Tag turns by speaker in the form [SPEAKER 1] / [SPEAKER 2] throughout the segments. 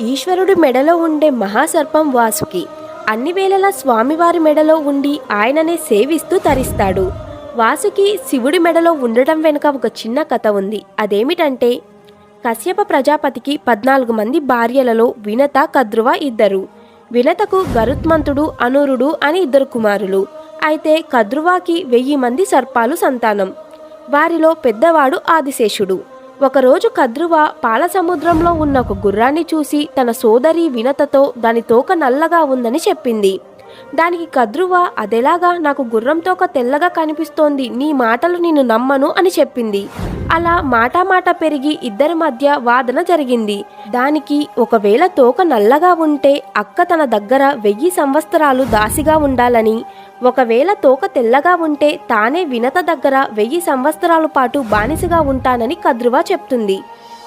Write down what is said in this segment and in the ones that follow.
[SPEAKER 1] ఈశ్వరుడి మెడలో ఉండే మహాసర్పం వాసుకి. అన్ని వేళలా స్వామివారి మెడలో ఉండి ఆయననే సేవిస్తూ తరిస్తాడు. వాసుకి శివుడి మెడలో ఉండటం వెనుక ఒక చిన్న కథ ఉంది. అదేమిటంటే కశ్యప ప్రజాపతికి పద్నాలుగు మంది భార్యలలో వినత కద్రువ ఇద్దరు. వినతకు గరుత్మంతుడు అనూరుడు అని ఇద్దరు కుమారులు. అయితే కద్రువాకి వెయ్యి మంది సర్పాలు సంతానం. వారిలో పెద్దవాడు ఆదిశేషుడు. ఒకరోజు కద్రువ పాల సముద్రంలో ఉన్న ఒక గుర్రాన్ని చూసి తన సోదరి వినతతో దాని తోక నల్లగా ఉందని చెప్పింది. దానికి కద్రువ అదెలాగా? నాకు గుర్రంతో ఒక తెల్లగా కనిపిస్తోంది. నీ మాటలు నేను నమ్మను అని చెప్పింది. అలా మాటామాట పెరిగి ఇద్దరి మధ్య వాదన జరిగింది. దానికి ఒకవేళ తోక నల్లగా ఉంటే అక్క తన దగ్గర వెయ్యి సంవత్సరాలు దాసిగా ఉండాలని. ఒకవేళ తోక తెల్లగా ఉంటే తానే వినత దగ్గర వెయ్యి సంవత్సరాల పాటు బానిసగా ఉంటానని కద్రువ చెప్తుంది.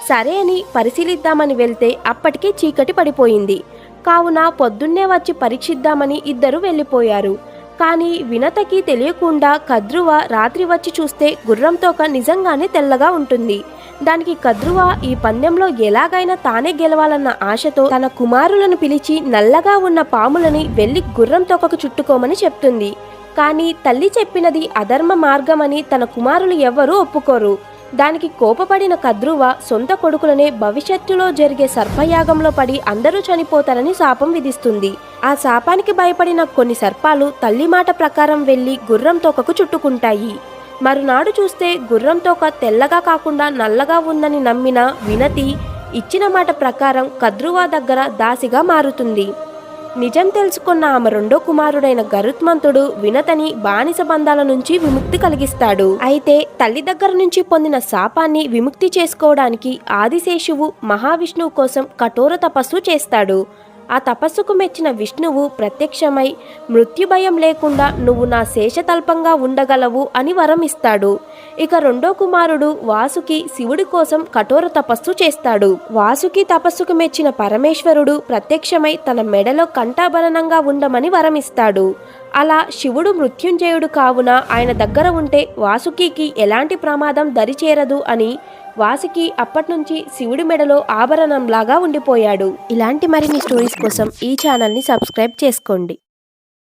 [SPEAKER 1] సరే అని పరిశీలిద్దామని వెళ్తే అప్పటికే చీకటి పడిపోయింది. కావున పొద్దున్నే వచ్చి పరీక్షిద్దామని ఇద్దరు వెళ్ళిపోయారు. కానీ వినతకి తెలియకుండా కద్రువ రాత్రి వచ్చి చూస్తే గుర్రం తోక నిజంగానే తెల్లగా ఉంటుంది. దానికి కద్రువ ఈ పందెంలో ఎలాగైనా తానే గెలవాలన్న ఆశతో తన కుమారులను పిలిచి నల్లగా ఉన్న పాములని వెళ్ళి గుర్రం తోకకు చుట్టుకోమని చెప్తుంది. కానీ తల్లి చెప్పినది అధర్మ మార్గమని తన కుమారులు ఎవ్వరూ ఒప్పుకోరు. దానికి కోపపడిన కద్రువ సొంత కొడుకులనే భవిష్యత్తులో జరిగే సర్పయాగంలో పడి అందరూ చనిపోతారని శాపం విధిస్తుంది. ఆ శాపానికి భయపడిన కొన్ని సర్పాలు తల్లి మాట ప్రకారం వెళ్ళి గుర్రం తోకకు చుట్టుకుంటాయి. మరునాడు చూస్తే గుర్రం తోక తెల్లగా కాకుండా నల్లగా ఉందని నమ్మిన వినతి ఇచ్చిన మాట ప్రకారం కద్రువా దగ్గర దాసిగా మారుతుంది. నిజం తెలుసుకున్న ఆమె రెండో కుమారుడైన గరుత్మంతుడు వినతని బానిస బంధాల నుంచి విముక్తి కలిగిస్తాడు. అయితే తల్లి దగ్గర నుంచి పొందిన శాపాన్ని విముక్తి చేసుకోవడానికి ఆదిశేషువు మహావిష్ణువు కోసం కఠోర తపస్సు చేస్తాడు. ఆ తపస్సుకు మెచ్చిన విష్ణువు ప్రత్యక్షమై మృత్యుభయం లేకుండా నువ్వు నా శేషతల్పంగా ఉండగలవు అని వరం ఇస్తాడు ఇక రెండో కుమారుడు వాసుకి శివుడి కోసం కఠోర తపస్సు చేస్తాడు. వాసుకి తపస్సుకు మెచ్చిన పరమేశ్వరుడు ప్రత్యక్షమై తన మెడలో కంఠాభరణంగా ఉండమని వరమిస్తాడు. అలా శివుడు మృత్యుంజయుడు కావున ఆయన దగ్గర ఉంటే వాసుకికి ఎలాంటి ప్రమాదం దరిచేరదు అని వాసుకి అప్పట్నుంచి శివుడి మెడలో ఆభరణంలాగా ఉండిపోయాడు. ఇలాంటి మరిన్ని స్టోరీస్ కోసం ఈ ఛానల్ని సబ్స్క్రైబ్ చేసుకోండి.